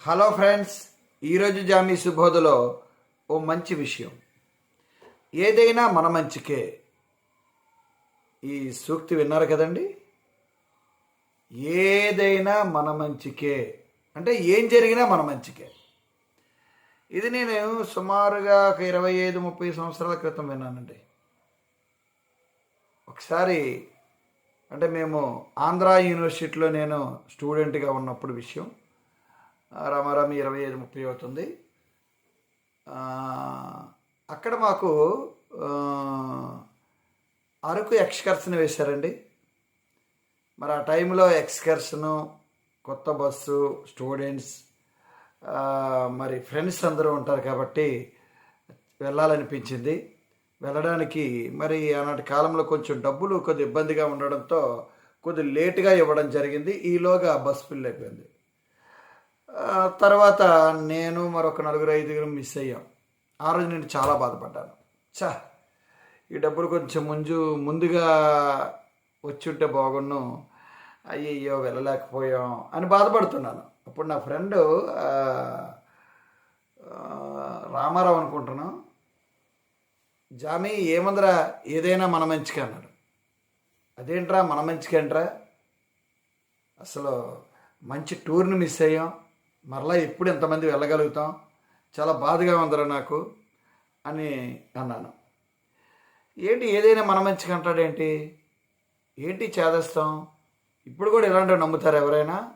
Hello friends ఈరోజు జామీ సుబోధలో ఓ మంచి విషయం. ఏదైనా మన మంచికే. ఈ సూక్తి విన్నారు కదండి? ఏదైనా మన మంచికే. అంటే ఏం జరిగినా మన మంచికే. ఇది నేను సుమారుగా ఒక ఇరవై ఐదు ముప్పై సంవత్సరాల క్రితం విన్నానండి. ఒకసారి అంటే మేము ఆంధ్ర యూనివర్సిటీలో నేను స్టూడెంట్గా ఉన్నప్పుడు విషయం. రామారామి ఇరవై ఐదు ముప్పై అవుతుంది. అక్కడ మాకు అరకు ఎక్స్కర్షన్ వేశారండి. మరి ఆ టైంలో ఎక్స్కర్షను కొత్త బస్సు స్టూడెంట్స్ మరి ఫ్రెండ్స్ అందరూ ఉంటారు కాబట్టి వెళ్ళాలనిపించింది. వెళ్ళడానికి మరి ఆనాటి కాలంలో కొంచెం డబ్బులు కొద్ది ఇబ్బందిగా ఉండడంతో కొద్ది లేటుగా ఇవ్వడం జరిగింది. ఈలోగా బస్సు ఫిల్ అయిపోయింది. తర్వాత నేను మరొక నలుగురు ఐదుగురు మిస్ అయ్యాం. ఆ రోజు నేను చాలా బాధపడ్డాను. చా ఈ డబ్బులు కొంచెం ముందు ముందుగా వచ్చి ఉంటే బాగున్ను. అయ్యయ్యో వెళ్ళలేకపోయాం అని బాధపడుతున్నాను. అప్పుడు నా ఫ్రెండ్ రామారావు అనుకుంటున్నాను జామీ ఏముందిరా ఏదైనా మన మంచిగా అన్నాడు. అదేంట్రా మన మంచికేంట్రా? అసలు మంచి టూర్ని మిస్ అయ్యాం. మరలా ఎప్పుడు ఎంతమంది వెళ్ళగలుగుతాం? చాలా బాధగా ఉందిరా నాకు అని అన్నాను. ఏంటి ఏదైనా మన మంచిగా అంటాడేంటి ఏంటి చేదస్తాం? ఇప్పుడు కూడా ఇలాంటివి నమ్ముతారు ఎవరైనా?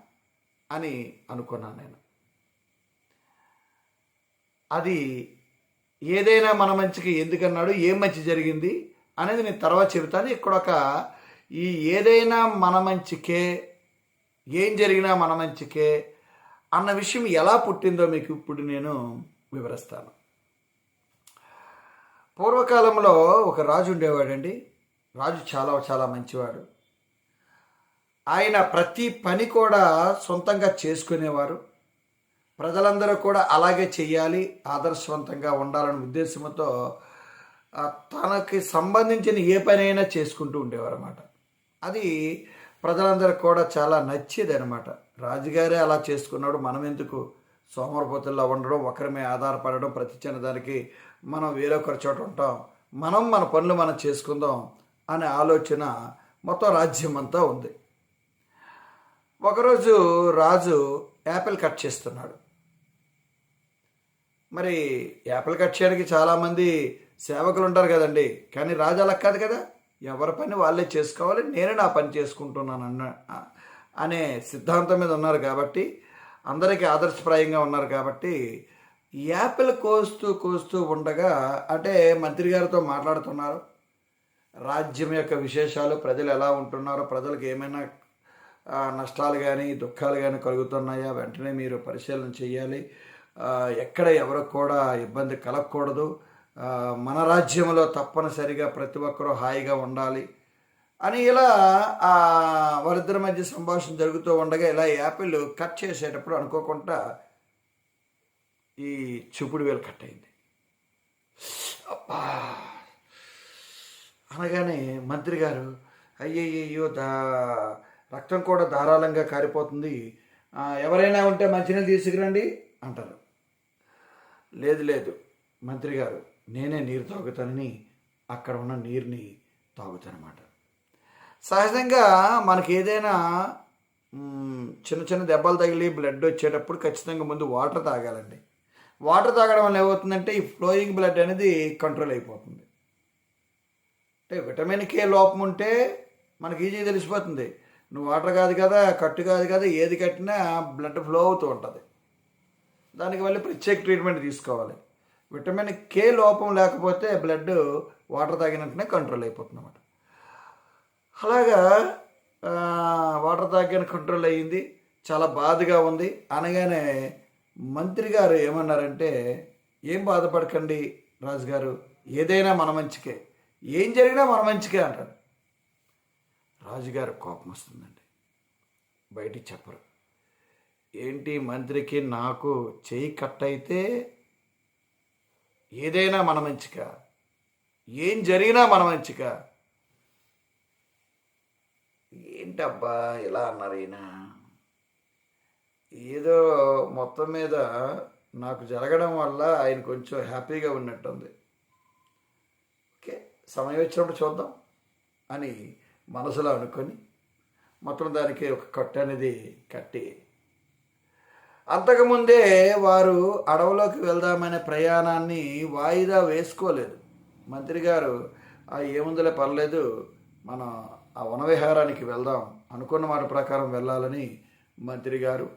అని అనుకున్నాను నేను. అది ఏదైనా మన మంచికి ఎందుకన్నాడు? ఏం మంచి జరిగింది? అనేది నేను తర్వాత చెబుతాను. ఇక్కడ ఒక ఈ ఏదైనా మన మంచికే ఏం జరిగినా మన మంచికే అన్న విషయం ఎలా పుట్టిందో మీకు ఇప్పుడు నేను వివరిస్తాను. పూర్వకాలంలో ఒక రాజు ఉండేవాడండి. రాజు చాలా చాలా మంచివాడు. ఆయన ప్రతి పని కూడా సొంతంగా చేసుకునేవారు. ప్రజలందరూ కూడా అలాగే చేయాలి ఆదర్శవంతంగా ఉండాలనే ఉద్దేశంతో తనకి సంబంధించిన ఏ పనైనా చేసుకుంటూ ఉండేవారు అన్నమాట అది ప్రజలందరూ కూడా చాలా నచ్చేది అనమాట రాజుగారే అలా చేసుకున్నాడు. మనం ఎందుకు సోమరపోతుల్లో ఉండడం ఒకరిమే ఆధారపడడం ప్రతి చిన్న దానికి మనం వేరొకరి చోట ఉంటాం. మనం మన పనులు మనం చేసుకుందాం అనే ఆలోచన మొత్తం రాజ్యం అంతా ఉంది. ఒకరోజు రాజు యాపిల్ కట్ చేస్తున్నాడు. మరి యాపిల్ కట్ చేయడానికి చాలామంది సేవకులు ఉంటారు కదండి. కానీ రాజు అలా కాదు కదా. ఎవరి పని వాళ్ళే చేసుకోవాలి. నేనే నా పని చేసుకుంటున్నాను అన్న అనే సిద్ధాంతం మీద ఉన్నారు కాబట్టి అందరికీ ఆదర్శప్రాయంగా ఉన్నారు కాబట్టి యాపిల్ కోస్తూ కోస్తూ ఉండగా అంటే మంత్రి గారితో మాట్లాడుతున్నారు. రాజ్యం యొక్క విశేషాలు ప్రజలు ఎలా ఉంటున్నారో ప్రజలకు ఏమైనా నష్టాలు కానీ దుఃఖాలు కానీ కలుగుతున్నాయా వెంటనే మీరు పరిశీలన చేయాలి ఎక్కడ ఎవరికి కూడా ఇబ్బంది కలగకూడదు. మన రాజ్యంలో తప్పనిసరిగా ప్రతి ఒక్కరూ హాయిగా ఉండాలి. అని ఇలా ఆ వారిద్దరి మధ్య సంభాషణ జరుగుతూ ఉండగా ఇలా యాపిల్ కట్ చేసేటప్పుడు అనుకోకుండా ఈ చూపుడు వేలు కట్ అయింది. అబ్బా! అనగానే మంత్రి గారు అయ్యయ్యో దా రక్తం కూడా ధారాళంగా కారిపోతుంది. ఎవరైనా ఉంటే మంచినీళ్ళు తీసుకురండి అంటారు. లేదు లేదు మంత్రి గారు నేనే నీరు తాగుతానని అక్కడ ఉన్న నీరుని తాగుతానమాట సహజంగా మనకి ఏదైనా చిన్న చిన్న దెబ్బలు తగిలి బ్లడ్ వచ్చేటప్పుడు ఖచ్చితంగా ముందు వాటర్ తాగాలండి. వాటర్ తాగడం వల్ల ఏమవుతుందంటే ఈ ఫ్లోయింగ్ బ్లడ్ అనేది కంట్రోల్ అయిపోతుంది. అంటే విటమిన్ కే లోపం ఉంటే మనకి ఈజీ తెలిసిపోతుంది. నువ్వు వాటర్ కాదు కదా కట్టు కాదు కదా ఏది కట్టినా బ్లడ్ ఫ్లో అవుతూ ఉంటుంది. దానికి వెళ్ళి ప్రత్యేక ట్రీట్మెంట్ తీసుకోవాలి. విటమిన్ కే లోపం లేకపోతే బ్లడ్ వాటర్ తాగినట్టునే కంట్రోల్ అయిపోతుంది అన్నమాట అలాగా వాటర్ తాగిన కంట్రోల్ అయ్యింది. చాలా బాధగా ఉంది. అనగానే మంత్రి గారు ఏమన్నారంటే ఏం బాధపడకండి రాజుగారు ఏదైనా మన మంచికే. ఏం జరిగినా మన మంచికే అంటాడు రాజుగారు కోపం వస్తుందండి. బయటికి చెప్పరు. ఏంటి మంత్రికి నాకు చేయి కట్ అయితే ఏదైనా మన మంచిక? ఏం జరిగినా మన మంచిగా ఏంటబ్బా ఇలా అన్నారు ఈయన? ఏదో మొత్తం మీద నాకు జరగడం వల్ల ఆయన కొంచెం హ్యాపీగా ఉన్నట్టుంది. ఓకే సమయం వచ్చినప్పుడు చూద్దాం అని మనసులో అనుకొని మొత్తం దానికి ఒక కట్టు అనేది కట్టి అంతకుముందే వారు అడవిలోకి వెళ్దామనే ప్రయాణాన్ని వాయిదా వేసుకోలేదు. మంత్రి గారు ఆ ఏముందిలే పర్లేదు మనం ఆ వనవిహారానికి వెళ్దాం అనుకున్న మాట ప్రకారం వెళ్ళాలని మంత్రి గారు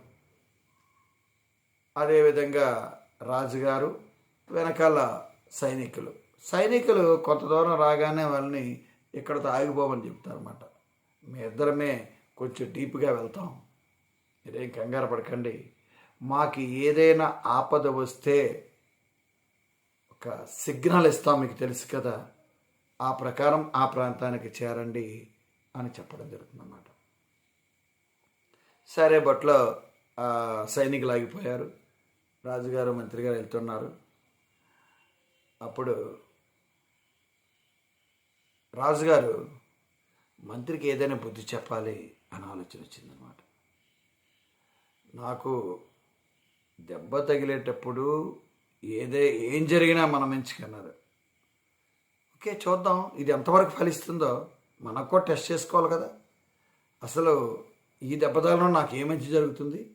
అదేవిధంగా రాజుగారు వెనకాల సైనికులు. సైనికులు కొంత దూరం రాగానే వాళ్ళని ఇక్కడతో ఆగిపోమని చెప్తారన్నమాట. మీ ఇద్దరమే కొంచెం డీప్గా వెళ్తాం. మీరేం కంగారు పడకండి. మాకు ఏదైనా ఆపద వస్తే ఒక సిగ్నల్ ఇస్తాం మీకు తెలుసు కదా. ఆ ప్రకారం ఆ ప్రాంతానికి చేరండి. అని చెప్పడం జరుగుతుందన్నమాట. సరే బట్లో సైనికులు ఆగిపోయారు. రాజుగారు మంత్రి గారు వెళ్తున్నారు. అప్పుడు రాజుగారు మంత్రికి ఏదైనా బుద్ధి చెప్పాలి అని ఆలోచన వచ్చిందనమాట నాకు దెబ్బ తగిలేటప్పుడు ఏదే ఏం జరిగినా మనం ఎంచుకున్నారు. ఓకే చూద్దాం ఇది ఎంతవరకు ఫలిస్తుందో. మనకు కూడా టెస్ట్ చేసుకోవాలి కదా. అసలు ఈ దెబ్బతలలో నాకు ఏ మంచి జరుగుతుంది?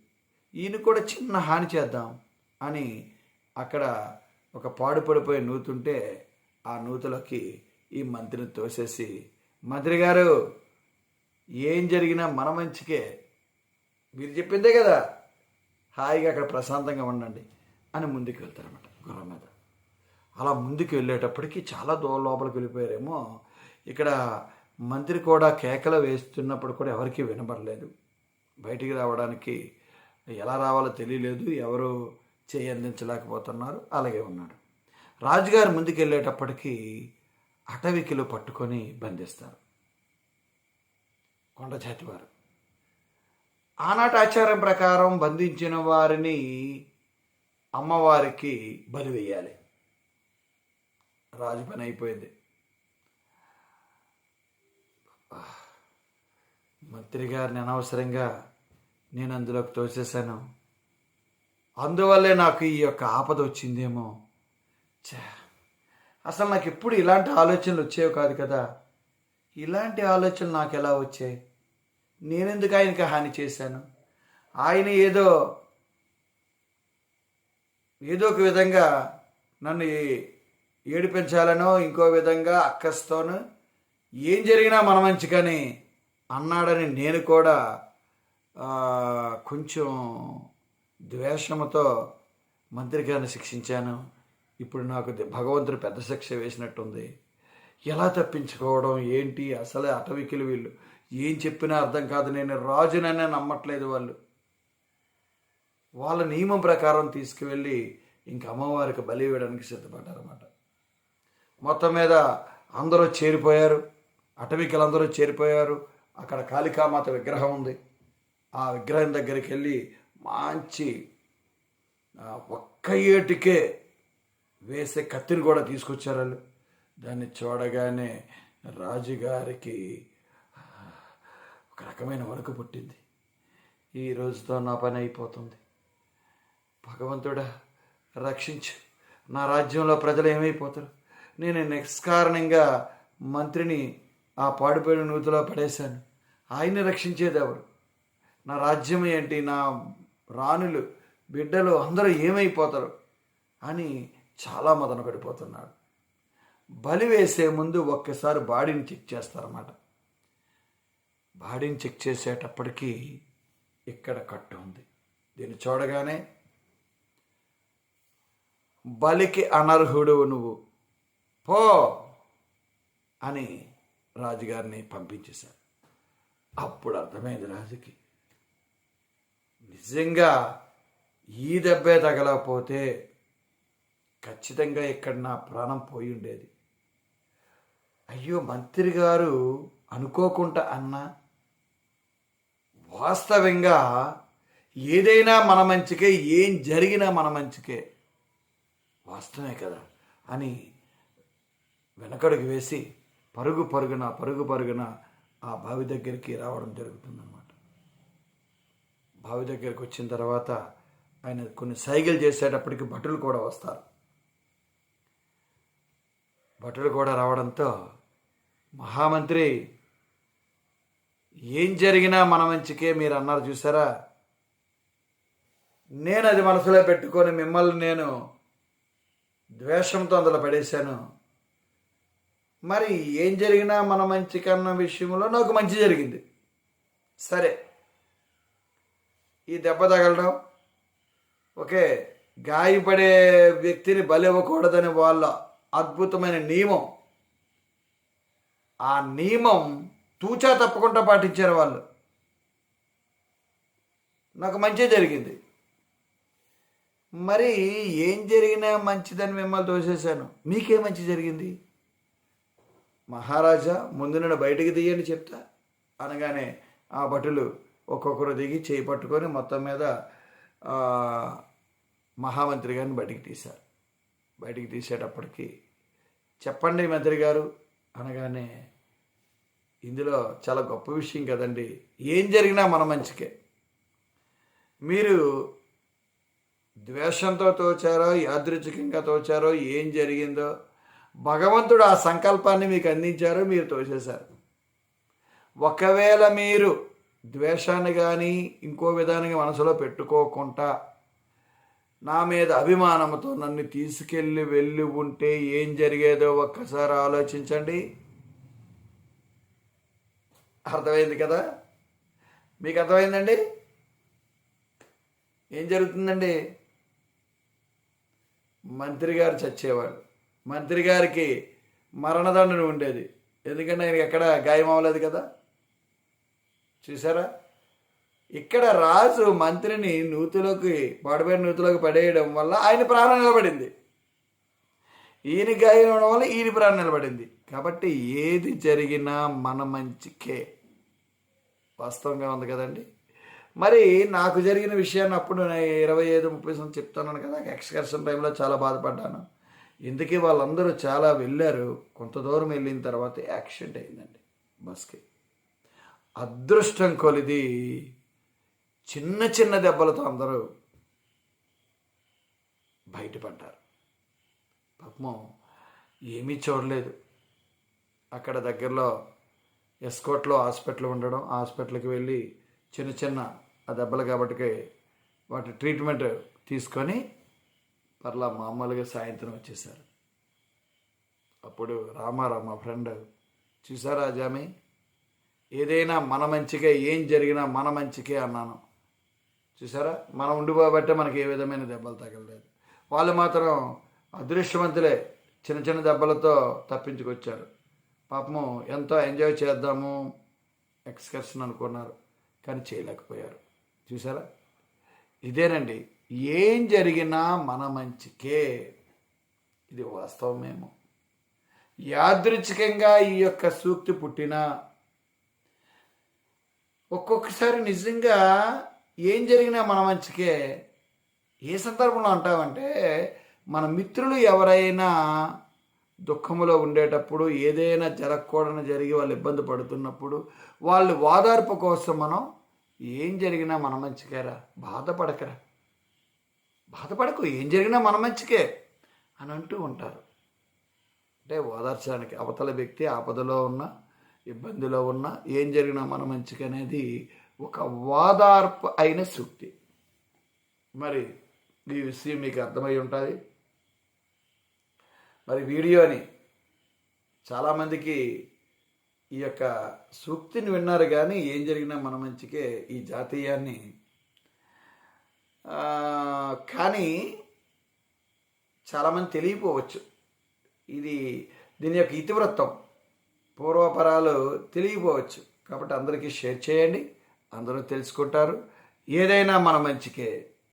ఈయన కూడా చిన్న హాని చేద్దాం అని అక్కడ ఒక పాడుపడిపోయి నూతుంటే ఆ నూతులకి ఈ మంత్రిని తోసేసి మంత్రి గారు ఏం జరిగినా మన మంచికే. మీరు చెప్పిందే కదా. హాయిగా అక్కడ ప్రశాంతంగా ఉండండి అని ముందుకు వెళ్తారనమాట గుర్రం మీద. అలా ముందుకు వెళ్ళేటప్పటికి చాలా దూరం లోపలికి వెళ్ళిపోయారేమో. ఇక్కడ మంత్రి కూడా కేకలు వేస్తున్నప్పుడు కూడా ఎవరికీ వినబడలేదు బయటికి రావడానికి ఎలా రావాలో తెలియలేదు. ఎవరు చేయందించలేకపోతున్నారు. అలాగే ఉన్నాడు. రాజుగారు ముందుకెళ్ళేటప్పటికీ అటవికిలు పట్టుకొని బంధిస్తారు. కొండజాతి వారు ఆనాటి ఆచారం ప్రకారం బంధించిన వారిని అమ్మవారికి బలి వేయాలి. రాజు పని అయిపోయింది. మంత్రి గారిని అనవసరంగా నేను అందులోకి తోసేశాను. అందువల్లే నాకు ఈ యొక్క ఆపద వచ్చిందేమో. అసలు నాకు ఎప్పుడు ఇలాంటి ఆలోచనలు వచ్చేవి కాదు కదా. ఇలాంటి ఆలోచనలు నాకు ఎలా వచ్చాయి? నేనెందుకు ఆయనకి హాని చేశాను? ఆయన ఏదో ఏదో ఒక విధంగా నన్ను ఏడిపించాలనో ఇంకో విధంగా అక్కస్తోనో ఏం జరిగినా మన మంచికని అన్నాడని నేను కూడా కొంచెం ద్వేషముతో మంత్రి గారిని శిక్షించాను. ఇప్పుడు నాకు భగవంతుడు పెద్ద శిక్ష వేసినట్టుంది. ఎలా తప్పించుకోవడం ఏంటి అసలే అటవికిలు వీళ్ళు? ఏం చెప్పినా అర్థం కాదు. నేను రాజుననే నమ్మట్లేదు వాళ్ళు. వాళ్ళ నియమం ప్రకారం తీసుకువెళ్ళి ఇంక అమ్మవారికి బలి వేయడానికి సిద్ధపడ్డారన్నమాట. మొత్తం మీద అందరూ చేరిపోయారు. అటవికలందరూ చేరిపోయారు. అక్కడ కాళికామాత విగ్రహం ఉంది. ఆ విగ్రహం దగ్గరికి వెళ్ళి మంచి ఒక్క ఏటికే వేసే కత్తిని కూడా తీసుకొచ్చారు వాళ్ళు. దాన్ని చూడగానే రాజుగారికి ఒక రకమైన వణుకు పుట్టింది. ఈ రోజుతో నా పని అయిపోతుంది. భగవంతుడా రక్షించు. నా రాజ్యంలో ప్రజలు ఏమైపోతారు? నేను నిష్కారణంగా మంత్రిని ఆ పాడిపోయిన నూతిలో పడేశాను. ఆయన్ని రక్షించేదెవరు? నా రాజ్యం ఏంటి? నా రాణులు బిడ్డలు అందరూ ఏమైపోతారు? అని చాలా మదన పడిపోతున్నాడు. బలి వేసే ముందు ఒక్కసారి బాడీని చెక్ చేస్తారన్నమాట. బాడీని చెక్ చేసేటప్పటికీ ఇక్కడ కట్టు ఉంది. దీన్ని చూడగానే బలికి అనర్హుడు నువ్వు. పో అని రాజుగారిని పంపించేశారు అప్పుడు అర్థమైంది రాజుకి. నిజంగా ఈ దెబ్బే తగలకపోతే ఖచ్చితంగా ఇక్కడ నా ప్రాణం పోయి ఉండేది. అయ్యో మంత్రి గారు అనుకోకుండా అన్నా వాస్తవంగా ఏదైనా మన మంచికే ఏం జరిగినా మన మంచికే. వాస్తవమే కదా అని వెనకడుగు వేసి పరుగు పరుగున పరుగు పరుగున ఆ బావి దగ్గరికి రావడం జరుగుతుందన్నమాట. బావి దగ్గరికి వచ్చిన తర్వాత ఆయన కొన్ని సైగలు చేసేటప్పటికి భటులు కూడా వస్తారు. భటులు కూడా రావడంతో మహామంత్రి ఏం జరిగినా మన మంచికే మీరు అన్నారు చూసారా? నేను అది మనసులో పెట్టుకొని మిమ్మల్ని నేను ద్వేషంతో అందులో పడేశాను. మరి ఏం జరిగినా మన మంచి కన్న విషయంలో నాకు మంచి జరిగింది. సరే. ఈ దెబ్బ తగలడం ఓకే గాయపడే వ్యక్తిని బలివ్వకూడదని వాళ్ళ అద్భుతమైన నియమం. ఆ నియమం తూచా తప్పకుండా పాటించారు వాళ్ళు. నాకు మంచి జరిగింది. మరి ఏం జరిగినా మంచిదని మిమ్మల్ని తోసేశాను. మీకే మంచి జరిగింది? మహారాజా ముందు నన్ను బయటికి తీయని చెప్తా. అనగానే ఆ భటులు ఒక్కొక్కరు దిగి చేయి పట్టుకొని మొత్తం మీద మహామంత్రి గారిని బయటికి తీశారు. బయటికి తీసేటప్పటికి చెప్పండి మంత్రి గారు అనగానే ఇందులో చాలా గొప్ప విషయం కదండి. ఏం జరిగినా మన మంచికే. మీరు ద్వేషంతో తోచారో యాదృచ్ఛికంగా తోచారో ఏం జరిగిందో భగవంతుడు ఆ సంకల్పాన్ని మీకు అందించారో మీరు తోసేశారు. ఒకవేళ మీరు ద్వేషాన్ని కానీ ఇంకో విధానంగా మనసులో పెట్టుకోకుండా నా మీద అభిమానంతో నన్ను తీసుకెళ్ళి వెళ్ళి ఉంటే ఏం జరిగేదో ఒక్కసారి ఆలోచించండి. అర్థమైంది కదా? మీకు అర్థమైందండి? ఏం జరుగుతుందండి? మంత్రి గారు చచ్చేవాడు మంత్రి గారికి మరణదండన ఉండేది. ఎందుకంటే ఆయనకి ఎక్కడ గాయం అవ్వలేదు కదా? చూసారా ఇక్కడ రాజు మంత్రిని నూతిలోకి పాడిపోయిన నూతిలోకి పడేయడం వల్ల ఆయన ప్రాణం నిలబడింది. ఈయన గాయం అవడం వల్ల ఈయన ప్రాణం నిలబడింది. కాబట్టి ఏది జరిగినా మన మంచికే. వాస్తవంగా ఉంది కదండి. మరి నాకు జరిగిన విషయాన్ని అప్పుడు నేను ఇరవై ఐదు ముప్పై సంవత్సరం చెప్తున్నాను కదా. ఎక్స్కర్షన్ టైంలో చాలా బాధపడ్డాను. ఇందుకే వాళ్ళందరూ చాలా వెళ్ళారు. కొంత దూరం వెళ్ళిన తర్వాత యాక్సిడెంట్ అయిందండి బస్కి. అదృష్టం కొలిది చిన్న చిన్న దెబ్బలతో అందరూ బయటపడ్డారు. పాపం ఏమీ చూడలేదు. అక్కడ దగ్గరలో ఎస్కోట్లో హాస్పిటల్ ఉండడం హాస్పిటల్కి వెళ్ళి చిన్న చిన్న ఆ దెబ్బలు కాబట్టి వాటి ట్రీట్మెంట్ తీసుకొని పర్లా మామూలుగా సాయంత్రం వచ్చేసారు అప్పుడు రామారావు మా ఫ్రెండ్ చూసారా జామి? ఏదైనా మన మంచికే ఏం జరిగినా మన మంచికే అన్నాను. చూసారా మనం ఉండిపోబట్టే మనకి ఏ విధమైన దెబ్బలు తగలలేదు. వాళ్ళు మాత్రం అదృష్టవంతులే చిన్న చిన్న దెబ్బలతో తప్పించుకొచ్చారు. పాపము ఎంతో ఎంజాయ్ చేద్దాము ఎక్స్కర్షన్ అనుకున్నారు కానీ చేయలేకపోయారు. చూసారా ఇదేనండి ఏం జరిగినా మన మంచికే. ఇది వాస్తవమేమో. యాదృచ్ఛికంగా ఈ యొక్క సూక్తి పుట్టినా ఒక్కొక్కసారి నిజంగా ఏం జరిగినా మన మంచికే. ఏ సందర్భంలో అంటామంటే మన మిత్రులు ఎవరైనా దుఃఖములో ఉండేటప్పుడు ఏదైనా జరగకూడని జరిగి వాళ్ళు ఇబ్బంది పడుతున్నప్పుడు వాళ్ళు ఓదార్పు కోసం మనం ఏం జరిగినా మన మంచికేరా బాధపడకరా. బాధపడకు ఏం జరిగినా మన మంచికే అని అంటూ ఉంటారు. అంటే ఓదార్చడానికి అవతల వ్యక్తి ఆపదలో ఉన్న ఇబ్బందిలో ఉన్న ఏం జరిగినా మన మంచికి అనేది ఒక వాదార్పు అయిన సూక్తి మరి ఈ విషయం మీకు అర్థమై ఉంటుంది? మరి వీడియోని చాలామందికి ఈ యొక్క సూక్తిని విన్నారు కానీ ఏం జరిగినా మన మంచికే ఈ జాతీయాన్ని కానీ చాలామంది తెలియపోవచ్చు ఇది దీని యొక్క ఇతివృత్తం. పూర్వపరాలు తెలియపోవచ్చు కాబట్టి అందరికీ షేర్ చేయండి. అందరూ తెలుసుకుంటారు. ఏదైనా మన మంచికే.